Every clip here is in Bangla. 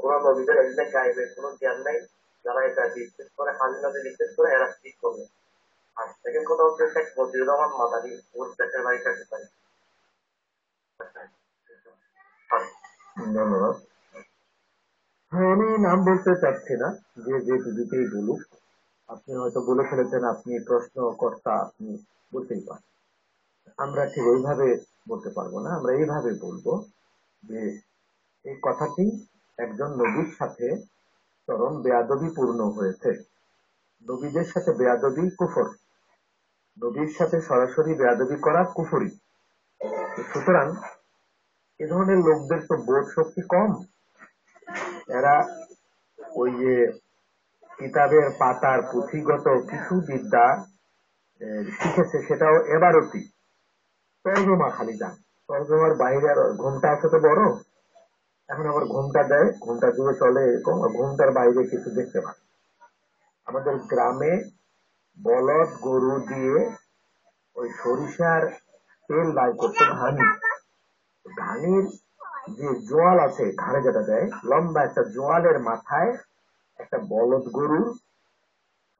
কোরআন নবীদের এখানে গাইবের কোনো জ্ঞান নাই যারা এটা বিশ্বাস করে হাজিনাতে বিশ্বাস করে এরা ঠিক করবে আর সেকেন্ড কথা হচ্ছে শেখ রহমান মাদানি ওর দেশের বাড়িটা কোথায় ধন্যবাদ। হ্যাঁ আমি নাম বলতে চাচ্ছি না, যে যে টিভিতেই বলুক। আপনি হয়তো বলে ফেলেছেন, আপনি প্রশ্নকর্তা, আপনি বলতেই পারেন আমরা ঠিক ওইভাবে বলতে পারব না, আমরা এইভাবে বলব যে এই কথাটি একজন নবীর সাথে চরম বেয়াদবি পূর্ণ হয়েছে। নবীদের সাথে বেয়াদবি কুফর। নবীর সাথে সরাসরি বেয়াদবি করা কুফরি। সুতরাং এ ধরনের লোকদের তো বোধ শক্তি কম। এরা ওই যে কিতাবের পাতার পুঁথিগত কিছু বিদ্যা শিখেছে, সেটাও এবারতি। তর্জমা খালি যান। তর্জমার বাইরে আর ঘুমটা আছে তো বড়। এখন আবার ঘুমটা দেয়, ঘুমটা দিয়ে চলে এরকম ঘুমটার বাইরে কিছু দেখতে পায়। আমাদের গ্রামে বলদ গরু দিয়ে ওই সরিষার তেল বাই করতে ঘানি ঘানির যে জোয়াল আছে, ঘাড়ে যেটা দেয়, লম্বা একটা জোয়ালের মাথায় একটা বলদ গরুর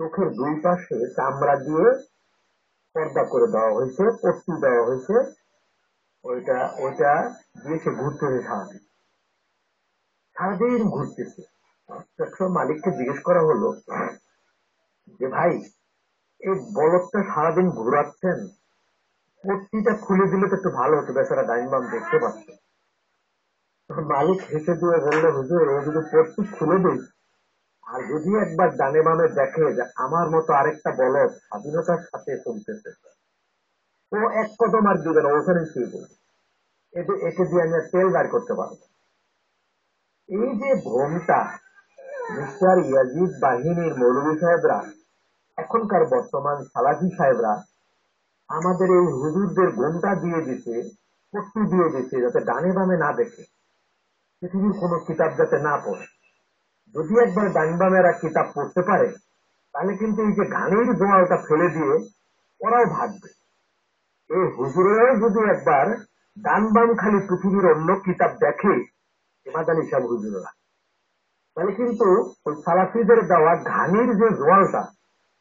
চোখের দুই পাশে চামড়া দিয়ে পর্দা করে দেওয়া হয়েছে, পট্টি দেওয়া হয়েছে। ওইটা ওইটা দিয়ে সে ঘুরতেছে সারাদিন। সারাদিন ঘুরতেছে। একশো মালিককে জিজ্ঞেস করা হলো যে, ভাই, এই বলদটা সারাদিন ঘুরাচ্ছেন? পট্টিটা খুলে দিলে তো একটু ভালো হতো, বেচারা ডাইন বাম দেখতে পাচ্ছে। মালিক হেসে দিয়ে বলল, হুজুর, ও যদি পট্টি খুলে দিই, আর যদি একবার ডানে বামে দেখে যে আমার মতো আরেকটা বলদ স্বাধীনতার সাথে চলতেছে, ও এক কদম আর দিবে না ওখানে শুয়ে পড়বে। এতে একে দিয়ে আমি তেল বার করতে পারব এই যে ভ্রমটা মিস্টার ইয়াজিদ বাহিনীর মৌলভী সাহেবরা, এখনকার বর্তমান সালাফি সাহেবরা, আমাদের এই হুজুরদের ঘোমটা দিয়ে দিতে পট্টি দিয়ে দিতে যাতে ডানে বামে না দেখে। পৃথিবীর কোনো কিতাব যাতে না পড়ে। যদি একবার ডান বামেরা কিতাব পড়তে পারে, তাহলে কিন্তু এই যে গানের ঘানির জোয়ালটা ফেলে দিয়ে ওরাও ভাববে। এই হুজুরেরাও যদি একবার ডান বাম খালি পৃথিবীর অন্য কিতাব দেখে ইমাদান হিসাব হুজুরেরা তাহলে কিন্তু ওই সালাফিদের দেওয়া ঘানির যে জোয়ালটা,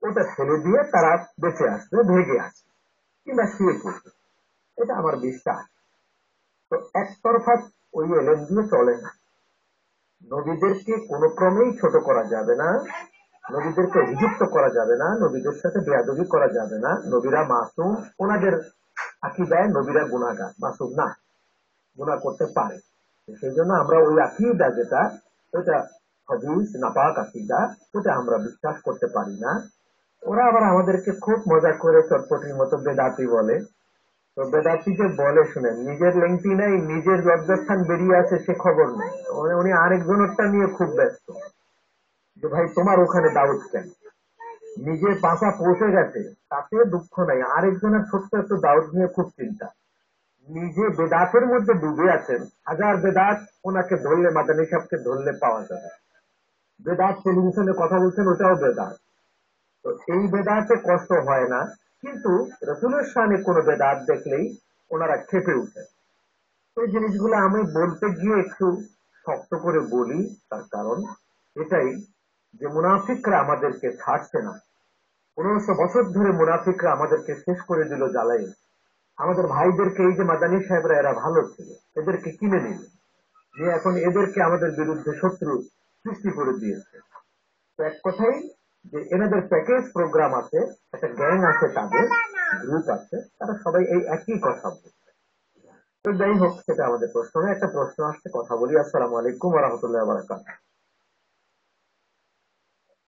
ওটা ফেলে দিয়ে তারা বেঁচে আসবে ভেগে আসবে কিংবা শুয়ে পড়বে এটা আমার বিশ্বাস। তো একতরফা ওই এলেন দিয়ে চলে না। নবীদেরকে কোনো ক্রমেই ছোট করা যাবে না। নবীদেরকে অভিযুক্ত করা যাবে না। নবীদের সাথে বেয়াদবি করা যাবে না। নবীরা মাসুম। ওনাদের আঁকি দেয় নবীরা গুণাগার মাসুম না। গুণা করতে পারে। সেই জন্য আমরা ওই আকিদা যেটা, ওইটা হদিস নাপাক আকিদা ওটা আমরা বিশ্বাস করতে পারি না। ওরা আবার আমাদেরকে খুব মজা করে চটপটির মতো বেদাতি বলে। তো বেদাতি যে বলে শুনেন, নিজের লেংটি নেই, নিজের লজ্জাস্থান বেরিয়ে আছে, সে খবর নেই। উনি- উনি আরেকজনেরটা নিয়ে খুব ব্যস্ত। যে ভাই, তোমার ওখানে দাউদ কেন? নিজের পাশা পৌঁছে গেছে, তাতে দুঃখ নাই। আরেকজনের ছোট্ট একটু দাউদ নিয়ে খুব চিন্তা। নিজে বেদাতের মধ্যে ডুবে আছেন, হাজার বেদাত ওনাকে ধরলে, মাদানী সাহেবকে ধরলে পাওয়া যাবে বেদাত টেলিভিশনে কথা বলছেন, ওটাও বেদাত। তো এই বেদাতে কষ্ট হয় না, কিন্তু রসুলের সামনে কোনো বেদাত দেখলেই ওনারা খেপে উঠে এই জিনিসগুলো আমি বলতে গিয়ে একটু শক্ত করে বলি, তার কারণ এটাই যে মুনাফিকরা আমাদেরকে ছাড়ছে না। পনেরোশো বছর ধরে মুনাফিকরা আমাদেরকে শেষ করে দিল জ্বালাই আমাদের ভাইদেরকে এই যে মাদানী সাহেবরা, এরা ভালো ছিল। এদেরকে কিনে নিল। নিয়ে এখন এদেরকে আমাদের বিরুদ্ধে শত্রু সৃষ্টি করে দিয়েছে। তো এক কথাই যে এনাদের প্যাকেজ প্রোগ্রাম আছে, একটা গ্যাং আছে তাদের গ্রুপ আছে, তারা সবাই এই একই কথা বলছে। তো যাই হোক, সেটা আমাদের প্রশ্ন একটা প্রশ্ন আসছে, কথা বলি। আসসালামু আলাইকুম রহমতুল্লাহ বারাকাত